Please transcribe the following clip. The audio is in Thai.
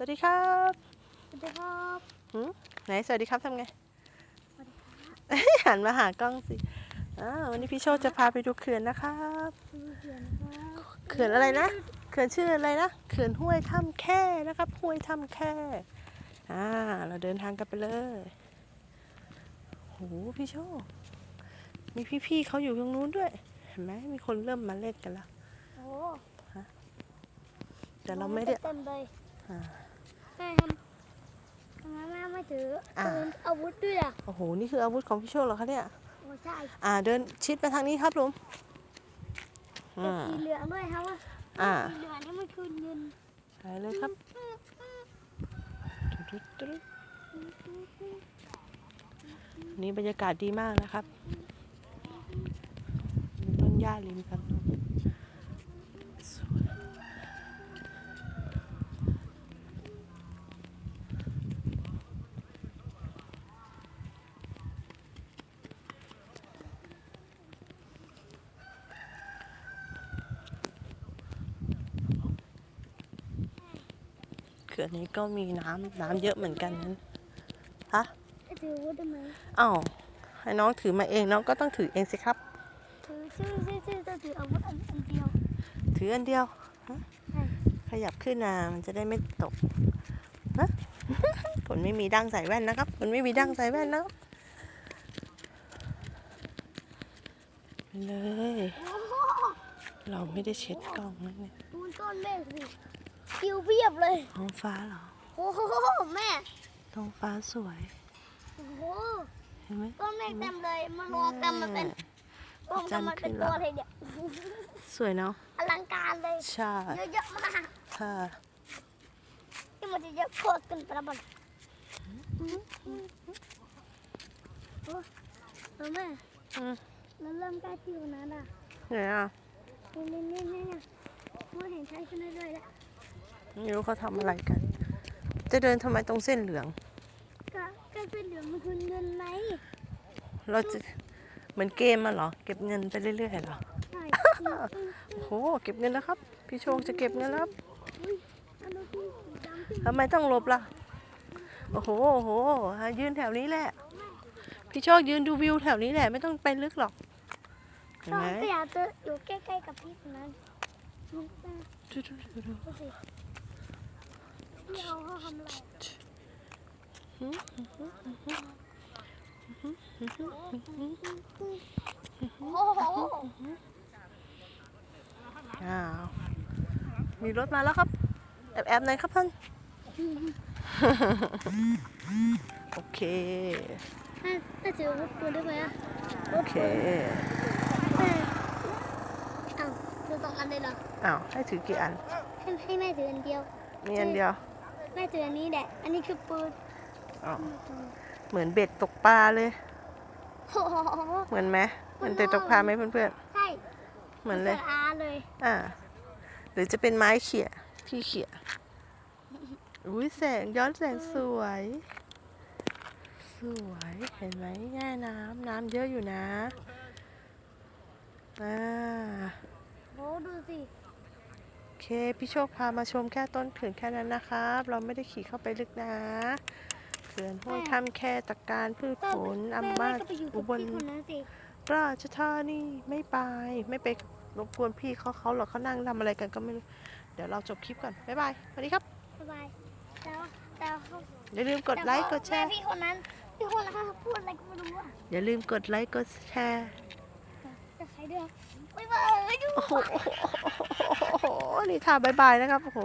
สวัสดีครับสวัสดีครับหืมไหนสวัสดีครับทำไงสวัสดีครับหันมาหากล้องสิอ่าวันนี้พี่โชคจะพาไปดูเขื่อนนะครับชื่อเขียนนะครับเขื่อนอะไรนะเขื่อนชื่ออะไรนะเขื่อนห้วยถ้ำแค่นะครับห้วยถ้ำแค่อ่าเราเดินทางกันไปเลยโหพี่โชคมีพี่ๆเขาอยู่ตรงนู้นด้วยเห็นไหมมีคนเริ่มมาเล่นกันแล้วโอ้แต่เราไม่ได้เต็มเลยอ่า แม่ทำทำไมแม่ไม่ถืออ่าปืนอาวุธด้วยอะโอ้โห นี่คืออาวุธของพี่โชคเหรอคะเนี่ย โอ้ใช่อ่า เดินชิดไปทางนี้ครับลุงเป็อ่านสีเหลืองด้วยครับว่าอ่า สีเหลืองนี่มันคือเงินไปเลยครับนี่บรรยากาศดีมากนะครับมีต้นหญ้าริมกัน ขื่อนนี้ก็มีน้ำน้ำเยอะเหมือนกันนั้นฮะถืออาวุธได้ไหมอ้าวให้น้องถือมาเองน้องก็ต้องถือเองสิครับ ถือชื่อชื่อชื่อต้องถืออาวุธอันอันเดียว ถืออันเดียวใช่ขยับขึ้นนะมันจะได้ไม่ตกนะคนไม่มีดั้งใส่แว่นนะครับคนไม่มีดั้งใส่แว่นนะครับไปเลยโอ้โหเราไม่ได้เช็ดกล้องนะเนี่ยดูก้อนเมฆสิ คิวเพียบเลยท้องฟ้าเหรอ โอ้โหแม่ท้องฟ้าสวย โอ้โหเห็นไหมก้อนเมฆเต็มเลยมารวมกันมาเป็นรวมกันมาเป็นตัวเลยเนี่ยสวยเนาะ อลังการเลย ใช่ เยอะๆมากค่ะที่มันจะเยอะโคตรขึ้นไปแล้วบอลโอ้เอาแม่อืมเราเริ่มใกล้ที่วันนั้นอะไหนอะนี่นี่นี่นี่เมื่อเห็นใช้ขึ้นเรื่อยๆแล้ว ไม่รู้เขาทำอะไรกัน จะเดินทำไมตรงเส้นเหลือง ก็ก็เป็นเหลืองมันคือเงินไหมเราจะเหมือนเกมมาเหรอ เก็บเงินไปเรื่อยๆเหรอใช่โอ้โหเก็บเงินแล้วครับ พี่โชคจะเก็บเงินแล้วครับอุ้ยอันนี้คือสีดำที่ทำไมต้องหลบล่ะ โอ้โหโอ้โหอะยืนแถวนี้แหละ พี่โชคยืนดูวิวแถวนี้แหละไม่ต้องไปลึกหรอกเห็นต้องไหมก็อยากจะอยู่ใกล้ๆกับพี่คนนั้นดูสิดูดูดูดู ดูสิ ที่เอาเขาทำอะไรโอ้โหอ้าวมีรถมาแล้วครับ แอบแอบๆหน่อยครับท่านโอเคถ้าถ้าถืออาวุธปืนได้ไหมอะโอเคแม่อ้าวถือสองอันเลยเหรออ้าวให้ถือกี่อันให้ให้แม่ถืออันเดียวมีอันเดียว แม่ถืออันนี้แหละ อันนี้คือปืนอ๋อเหมือนเบ็ดตกปลาเลย โอ้โหเหมือนไหมเหมือนเบ็ดตกปลาไหมเพื่อนใช่ๆ เหมือนเลย อาเลยอ่า หรือจะเป็นไม้เขี่ยที่เขี่ยอุ้ยแสงย้อนแสงสวย สวยเห็นไหมแง่น้ำน้ำเยอะอยู่นะอ่าโหดูสิโอ เคพี่โชคพามาชมแค่ต้นเขื่อนแค่นั้นนะครับ เราไม่ได้ขี่เข้าไปลึกนะเขื่อนห้วยถ้ำแค่ตะการพืชผลอัมแม่มาแม่ก็ไปอยู่อุกับบลพี่คนนั้นสิราชธานีไม่ไปไม่ไปรบกวนพี่เขาเขาหรอกเขานั่งทำอะไรกันก็ไม่รู้ เดี๋ยวเราจบคลิปก่อน บ๊ายบายสวัสดีครับสบายแต่ว่าแต่เขาอย่าลืมกดไลค์กดแชร์ม่พี่คนนั้นพี่คนนั้นเขาพูดอะไรก็ไม่รู้อะอย่าลืมกดไลค์กดแชร์ จะใครด้วยบ๊ายบายดู โอ้โหนี่ท่าบายบายนะครับ โอ้โห